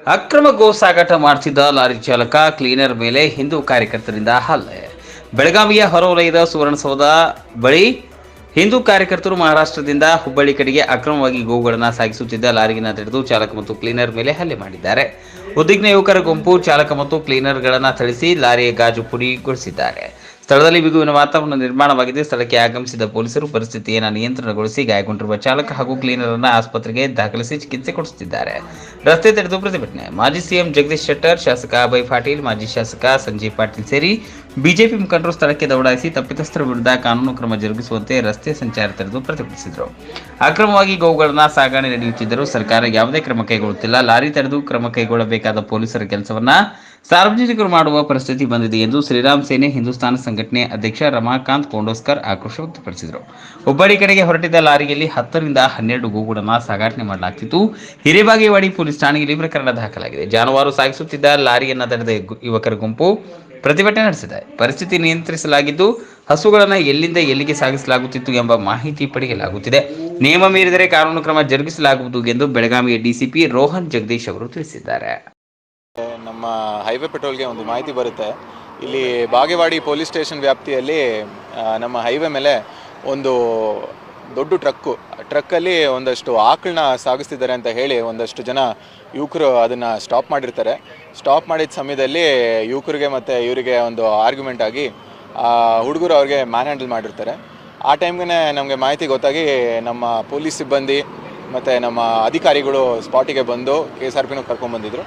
ಅಕ್ರಮ ಗೋ ಸಾಗಾಟ ಮಾಡುತ್ತಿದ್ದ ಲಾರಿ ಚಾಲಕ, ಕ್ಲೀನರ್ ಮೇಲೆ ಹಿಂದೂ ಕಾರ್ಯಕರ್ತರಿಂದ ಹಲ್ಲೆ. ಬೆಳಗಾವಿಯ ಹೊರವಲಯದ ಸುವರ್ಣಸೌಧ ಬಳಿ ಹಿಂದೂ ಕಾರ್ಯಕರ್ತರು ಮಹಾರಾಷ್ಟ್ರದಿಂದ ಹುಬ್ಬಳ್ಳಿ ಕಡೆಗೆ ಅಕ್ರಮವಾಗಿ ಗೋವುಗಳನ್ನು ಸಾಗಿಸುತ್ತಿದ್ದ ಲಾರಿಗಿನ ತಡೆದು ಚಾಲಕ ಮತ್ತು ಕ್ಲೀನರ್ ಮೇಲೆ ಹಲ್ಲೆ ಮಾಡಿದ್ದಾರೆ. ಉದ್ವಿಗ್ನ ಯುವಕರ ಗುಂಪು ಚಾಲಕ ಮತ್ತು ಕ್ಲೀನರ್ಗಳನ್ನು ಥಳಿಸಿ ಲಾರಿಯ ಗಾಜು ಪುಡಿಗೊಳಿಸಿದ್ದಾರೆ. ಸ್ಥಳದಲ್ಲಿ ಬಿಗುವಿನ ವಾತಾವರಣ ನಿರ್ಮಾಣವಾಗಿದೆ. ಸ್ಥಳಕ್ಕೆ ಆಗಮಿಸಿದ ಪೊಲೀಸರು ಪರಿಸ್ಥಿತಿಯನ್ನು ನಿಯಂತ್ರಣಗೊಳಿಸಿ ಗಾಯಗೊಂಡಿರುವ ಚಾಲಕ ಹಾಗೂ ಕ್ಲೀನರ್ ಅನ್ನು ಆಸ್ಪತ್ರೆಗೆ ದಾಖಲಿಸಿ ಚಿಕಿತ್ಸೆ ಕೊಡಿಸುತ್ತಿದ್ದಾರೆ. ರಸ್ತೆ ತಡೆದು ಪ್ರತಿಭಟನೆ. ಮಾಜಿ ಸಿಎಂ ಜಗದೀಶ್ ಶೆಟ್ಟರ್, ಶಾಸಕ ಅಭಯ್ ಪಾಟೀಲ್, ಮಾಜಿ ಶಾಸಕ ಸಂಜೀವ್ ಪಾಟೀಲ್ ಸೇರಿ ಬಿಜೆಪಿ ಮುಖಂಡರು ಸ್ಥಳಕ್ಕೆ ದೌಡಾಯಿಸಿ ತಪ್ಪಿತಸ್ಥರ ವಿರುದ್ಧ ಕಾನೂನು ಕ್ರಮ ಜರುಗಿಸುವಂತೆ ರಸ್ತೆ ಸಂಚಾರ ತೆರೆದು ಪ್ರತಿಭಟಿಸಿದರು. ಅಕ್ರಮವಾಗಿ ಗೋವುಗಳನ್ನು ಸಾಗಣೆ ನಡೆಯುತ್ತಿದ್ದರೂ ಸರ್ಕಾರ ಯಾವುದೇ ಕ್ರಮ ಕೈಗೊಳ್ಳುತ್ತಿಲ್ಲ. ಲಾರಿ ತಡೆದು ಕ್ರಮ ಕೈಗೊಳ್ಳಬೇಕಾದ ಪೊಲೀಸರ ಕೆಲಸವನ್ನ ಸಾರ್ವಜನಿಕರು ಮಾಡುವ ಪರಿಸ್ಥಿತಿ ಬಂದಿದೆ ಎಂದು ಶ್ರೀರಾಮ್ ಸೇನೆ ಹಿಂದೂಸ್ತಾನ ಸಂಘಟನೆ ಅಧ್ಯಕ್ಷ ರಮಾಕಾಂತ್ ಕೊಂಡೋಸ್ಕರ್ ಆಕ್ರೋಶ ವ್ಯಕ್ತಪಡಿಸಿದರು. ಹುಬ್ಬಳ್ಳಿ ಕಡೆಗೆ ಹೊರಟಿದ್ದ ಲಾರಿಯಲ್ಲಿ ಹತ್ತರಿಂದ ಹನ್ನೆರಡು ಗೋವುಗಳನ್ನು ಸಾಗಾಟನೆ ಮಾಡಲಾಗ್ತಿತ್ತು. ಹಿರೇಬಾಗೇವಾಡಿ ಪೊಲೀಸ್ ಠಾಣೆಯಲ್ಲಿ ಪ್ರಕರಣ ದಾಖಲಾಗಿದೆ. ಜಾನುವಾರು ಸಾಗಿಸುತ್ತಿದ್ದ ಲಾರಿಯನ್ನು ತಡೆದ ಯುವಕರ ಗುಂಪು ಪ್ರತಿಭಟನೆ ನಡೆಸಿದೆ. ಪರಿಸ್ಥಿತಿ ನಿಯಂತ್ರಿಸಲಾಗಿದ್ದು, ಹಸುಗಳನ್ನು ಎಲ್ಲಿಂದ ಎಲ್ಲಿಗೆ ಸಾಗಿಸಲಾಗುತ್ತಿತ್ತು ಎಂಬ ಮಾಹಿತಿ ಪಡೆಯಲಾಗುತ್ತಿದೆ. ನಿಯಮ ಮೀರಿದರೆ ಕಾನೂನು ಕ್ರಮ ಜರುಗಿಸಲಾಗುವುದು ಎಂದು ಬೆಳಗಾವಿಯ ಡಿಸಿಪಿ ರೋಹನ್ ಜಗದೀಶ್ ಅವರು ತಿಳಿಸಿದ್ದಾರೆ. ನಮ್ಮ ಹೈವೇ ಪೆಟ್ರೋಲ್ಗೆ ಒಂದು ಮಾಹಿತಿ ಬರುತ್ತೆ. ಇಲ್ಲಿ ಬಾಗೇವಾಡಿ ಪೊಲೀಸ್ ಸ್ಟೇಷನ್ ವ್ಯಾಪ್ತಿಯಲ್ಲಿ ನಮ್ಮ ಹೈವೇ ಮೇಲೆ ಒಂದು ದೊಡ್ಡ ಟ್ರಕ್ಕು, ಟ್ರಕ್ಕಲ್ಲಿ ಒಂದಷ್ಟು ಆಕಳನ್ನ ಸಾಗಿಸ್ತಿದ್ದಾರೆ ಅಂತ ಹೇಳಿ ಒಂದಷ್ಟು ಜನ ಯುವಕರು ಅದನ್ನು ಸ್ಟಾಪ್ ಮಾಡಿರ್ತಾರೆ. ಸ್ಟಾಪ್ ಮಾಡಿದ ಸಮಯದಲ್ಲಿ ಯುವಕರಿಗೆ ಮತ್ತು ಇವರಿಗೆ ಒಂದು ಆರ್ಗ್ಯುಮೆಂಟ್ ಆಗಿ ಹುಡುಗರು ಅವ್ರಿಗೆ ಮ್ಯಾನ್ ಹ್ಯಾಂಡಲ್ ಮಾಡಿರ್ತಾರೆ. ಆ ಟೈಮ್ಗೆ ನಮಗೆ ಮಾಹಿತಿ ಗೊತ್ತಾಗಿ ನಮ್ಮ ಪೊಲೀಸ್ ಸಿಬ್ಬಂದಿ ಮತ್ತು ನಮ್ಮ ಅಧಿಕಾರಿಗಳು ಸ್ಪಾಟಿಗೆ ಬಂದು ಕೆ ಎಸ್ ಆರ್ ಪಿನೂ ಕರ್ಕೊಂಡ್ಬಂದಿದ್ರು